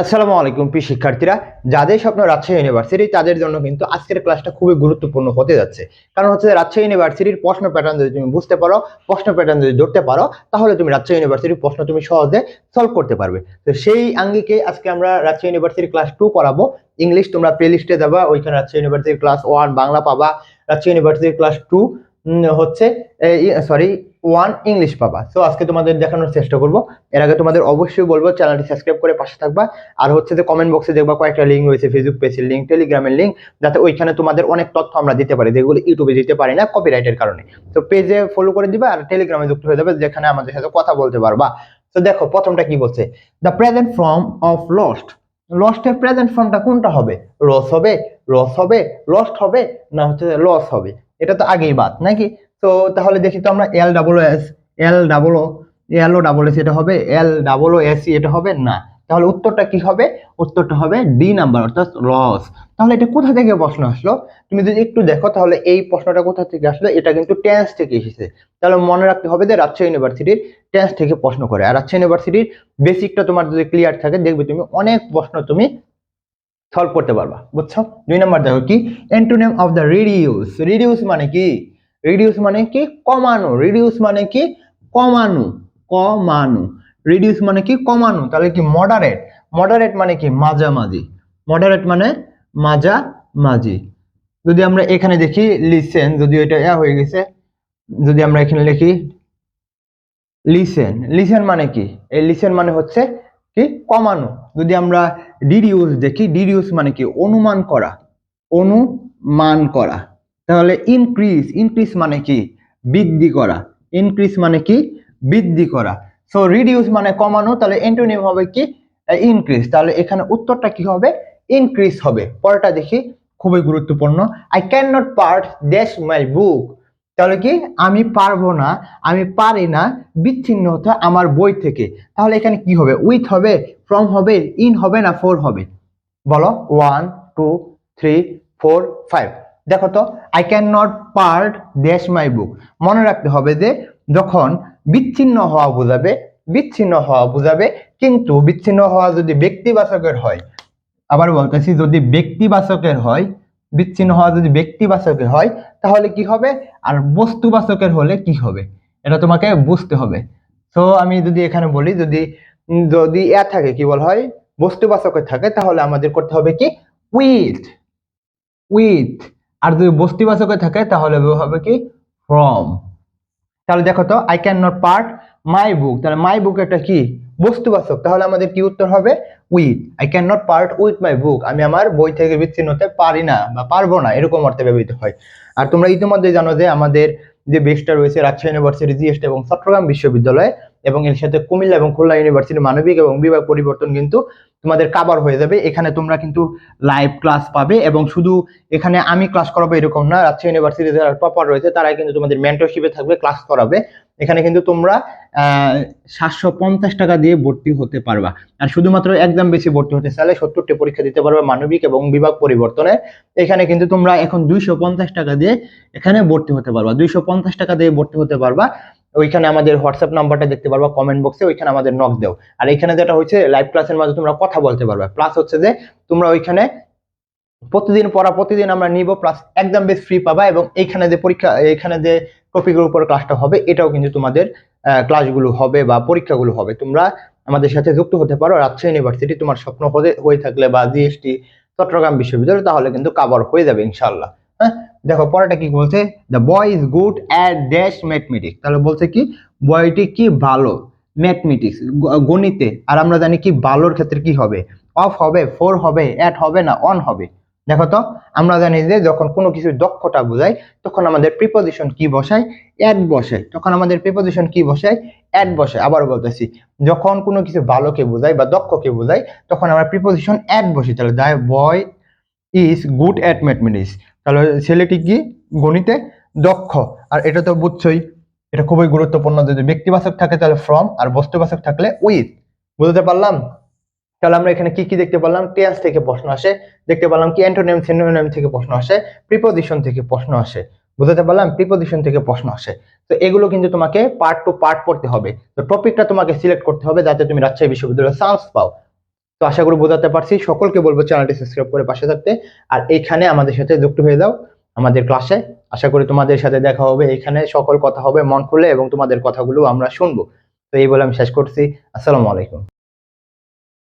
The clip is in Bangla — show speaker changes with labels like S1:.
S1: আসসালামু আলাইকুম প্রিয় শিক্ষার্থীরা, যাদের স্বপ্ন রাজশাহী ইউনিভার্সিটি তাদের জন্য কিন্তু আজকের ক্লাসটা খুবই গুরুত্বপূর্ণ হতে যাচ্ছে। কারণ হচ্ছে রাজশাহী ইউনিভার্সিটির প্রশ্ন প্যাটার্ন যদি তুমি বুঝতে পারো, প্রশ্ন প্যাটার্ন যদি ধরতে পারো, তাহলে তুমি রাজশাহী ইউনিভার্সিটির প্রশ্ন তুমি সহজে সলভ করতে পারবে। তো সেই আঙ্গিকে আজকে আমরা রাজশাহী ইউনিভার্সিটির ক্লাস টু করাবো ইংলিশ তোমরা প্লে লিস্টে যাবা, ওইখানে রাজশাহী ইউনিভার্সিটির ক্লাস ওয়ান বাংলা পাবা। রাজশাহী ইউনিভার্সিটির ক্লাস টু হচ্ছে সরি ওয়ান ইংলিশ পাবা সো আজকে তোমাদের দেখানোর চেষ্টা করব। এর আগে তোমাদের অবশ্যই বলব চ্যানেলটি সাবস্ক্রাইব করে পাশে থাকবা। আর হচ্ছে যে কমেন্ট বক্সে দেখবা কয়েকটা লিঙ্ক রয়েছে ফেসবুক পেজের লিঙ্ক টেলিগ্রামের লিঙ্ক যাতে ওইখানে তোমাদের অনেক তথ্য আমরা দিতে পারি, যেগুলো ইউটিউবে দিতে পারি না কপিরাইটের কারণে। তো পেজে ফলো করে দিবা আর টেলিগ্রামে যুক্ত হয়ে যাবে, যেখানে আমাদের সাথে কথা বলতে পারবা। তো দেখো, প্রথমটা কি বলছে? The present form of lost লস্টের present ফর্মটা কোনটা হবে? লস হবে লস হবে লস্ট হবে, না হচ্ছে লস হবে? এটা তো আগেই বাদ, নাকি? তো তাহলে দেখি তো আমরা L double S L double O L O double S এটা হবে এল ডাবল ও এস এটা হবে না। তাহলে উত্তরটা কি হবে? উত্তরটা হবে ডি নাম্বার অর্থাৎ লস তাহলে এটা কোথা থেকে প্রশ্ন আসলো? তুমি যদি একটু দেখো, তাহলে এই প্রশ্নটা কোথা থেকে আসলো? এটা কিন্তু টেন্স থেকে এসেছে। তাহলে মনে রাখতে হবে যে রাজশাহী ইউনিভার্সিটির টেন্স থেকে প্রশ্ন করে। আর রাজশাহী ইউনিভার্সিটির বেসিকটা তোমার যদি ক্লিয়ার থাকে, দেখবে তুমি অনেক প্রশ্ন তুমি সলভ করতে পারবা। বুঝছ? দুই নাম্বার দেখো কি? Antonym of the reduce reduce মানে কি? রিডিউস মানে কি? কমানো। রিডিউস মানে কি? কমানো। কমানো। রিডিউস মানে কি? কমানো। তাহলে কি মডারেট মডারেট মানে কি? মাঝামাঝি। মডারেট মানে মাঝামাঝি। যদি আমরা এখানে দেখি লিসেন যদি এটা ইয়া হয়ে গেছে, যদি আমরা এখানে লিখি লিসেন লিসেন মানে কি? এই লিসেন মানে হচ্ছে কি? কমানো। যদি আমরা ডিডিউস দেখি ডিডিউস মানে কি? অনুমান করা। অনুমান করা। তাহলে ইনক্রিজ ইনক্রিজ মানে কি? বৃদ্ধি করা। ইনক্রিজ মানে কি? বৃদ্ধি করা। সো রিডিউস মানে কমানো, তাহলে এন্টোনিম হবে কি? ইনক্রিজ তাহলে এখানে উত্তরটা কি হবে? ইনক্রিজ হবে। পরেরটা দেখি, খুবই গুরুত্বপূর্ণ। I can not part dash my book তাহলে কি? আমি পারব না, আমি পারি না, বিচ্ছিন্ন হতে আমার বই থেকে। তাহলে এখানে কি হবে? উইথ হবে ফ্রম হবে ইন হবে না ফোর হবে? বলো one two three four five দেখো তো I can not part dash my book মনে রাখতে হবে যে, যখন বিচ্ছিন্ন হওয়া বোঝাবে, বিচ্ছিন্ন হওয়া বোঝাবে, কিন্তু বিচ্ছিন্ন হওয়া যদি ব্যক্তিবাচকের হয়, আবার বলতেছি যদি ব্যক্তিবাচকের হয়, বিচ্ছিন্ন হওয়া যদি ব্যক্তিবাচকের হয়, তাহলে কি হবে? আর বস্তুবাচকের হলে কি হবে? এটা তোমাকে বুঝতে হবে। তো আমি যদি এখানে বলি, যদি যদি এ থাকে কি বল হয়? বস্তুবাচকের থাকে, তাহলে আমাদের করতে হবে কি? উইথ উইথ আর যদি বস্তুবাচকে থাকে, তাহলে হবে কি? ফ্রম তাহলে দেখো তো I can not part my book তাহলে মাই বুক এটা কি? বস্তুবাচক। তাহলে আমাদের কি উত্তর হবে? With I can not part with my book আমি আমার বই থেকে বিচ্ছিন্ন হতে পারি না বা পারব না। এরকম অর্থে ব্যবহৃত হয়। আর তোমরা ইতিমধ্যে জানো যে আমাদের যে বেসটা রয়েছে, রাজশাহী ইউনিভার্সিটি জিএসটি এবং চট্টগ্রাম বিশ্ববিদ্যালয় এবং এর সাথে কুমিল্লা এবং খুলনা ইউনিভার্সিটি মানবিক এবং বিভাগ পরিবর্তন কিন্তু তোমাদের কাবার হয়ে যাবে। এখানে তোমরা কিন্তু লাইভ ক্লাস পাবে এবং শুধু এখানে আমি ক্লাস করাবো এরকম না, রাজশাহী ইউনিভার্সিটি যারা টপার রয়েছে, তারাই কিন্তু তোমাদের মেন্টরশিপে থাকবে ক্লাস করাবে। এখানে কিন্তু তোমরা সাতশো পঞ্চাশ টাকা দিয়ে ভর্তি হতে পারবা। আর শুধুমাত্র একদম বেশি ভর্তি হতে চাইলে সত্তরটি পরীক্ষা দিতে পারবে মানবিক এবং বিভাগ পরিবর্তনে। এখানে কিন্তু তোমরা এখন দুইশো পঞ্চাশ টাকা দিয়ে এখানে ভর্তি হতে পারবা। দুইশো পঞ্চাশ টাকা দিয়ে ভর্তি হতে পারবা। ওইখানে আমাদের হোয়াটসঅ্যাপ নাম্বারটা দেখতে পারবা কমেন্ট বক্সে ওইখানে আমাদের নক দেও। আর এখানে যেটা হচ্ছে লাইভ ক্লাসের মাঝে তোমরা কথা বলতে পারবে। প্লাস হচ্ছে যে, তোমরা ওইখানে প্রতিদিন পড়া প্রতিদিন আমরা নিব প্লাস একদম বেশ ফ্রি পাবা এবং এইখানে যে পরীক্ষা এখানে যে টপিকের উপর ক্লাসটা হবে, এটাও কিন্তু তোমাদের ক্লাসগুলো হবে বা পরীক্ষাগুলো হবে। তোমরা আমাদের সাথে যুক্ত হতে পারো। রাজশাহী ইউনিভার্সিটি তোমার স্বপ্ন হয়ে থাকলে বা জিএসটি চট্টগ্রাম বিশ্ববিদ্যালয়, তাহলে কিন্তু কাভার হয়ে যাবে ইনশাল্লাহ হ্যাঁ? দেখো পরেটা কি বলছে? The boy is good at dash mathematics তাহলে বলছে কি বয়টি কি ভালো? ম্যাথমেটিক্স গণিতে। আর আমরা জানি কি, ভালোর ক্ষেত্রে কি হবে? অফ হবে ফোর হবে অ্যাট হবে না অন হবে। দেখো তো, আমরা জানি যে যখন কোনো কিছু দক্ষতা বোঝায়, তখন আমাদের প্রিপোজিশন কি বসায়? অ্যাড বসে তখন আমাদের প্রিপোজিশন কি বসায়? অ্যাড বসে আবার বলতেছি, যখন কোনো কিছু ভালোকে বোঝায় বা দক্ষকে বোঝায়, তখন আমরা প্রিপোজিশন অ্যাড বসি। তাহলে the boy is good at mathematics তাহলে ছেলেটি কি? গণিতে দক্ষ। আর এটা তো বুঝছই, এটা খুবই গুরুত্বপূর্ণ যদি ব্যক্তিবাচক থাকে তাহলে ফ্রম আর বস্তুবাচক থাকলে উইথ বুঝতে পারলাম? তাহলে আমরা এখানে কি কি দেখতে পারলাম? টেন্স থেকে প্রশ্ন আসে, দেখতে পারলাম কি অ্যান্টোনিম সিনোনিম থেকে প্রশ্ন আসে প্রিপোজিশন থেকে প্রশ্ন আসে। বুঝতে পারলাম? প্রিপোজিশন থেকে প্রশ্ন আসে। তো এগুলো কিন্তু তোমাকে পার্ট টু পার্ট পড়তে হবে। তো টপিকটা তোমাকে সিলেক্ট করতে হবে যাতে তুমি রাজশাহী বিশ্ববিদ্যালয়ে চান্স পাও। তো আশা করি বোঝাতে পারছি। সকলকে বলব চ্যানেলটি সাবস্ক্রাইব করে পাশে থাকতে। আর এইখানে আমাদের সাথে যুক্ত হয়ে যাও আমাদের ক্লাসে। আশা করি তোমাদের সাথে দেখা হবে। এখানে সকল কথা হবে মন খুলে এবং তোমাদের কথাগুলো আমরা শুনব। তো এই বলে আমি শেষ করছি। আসসালামু আলাইকুম।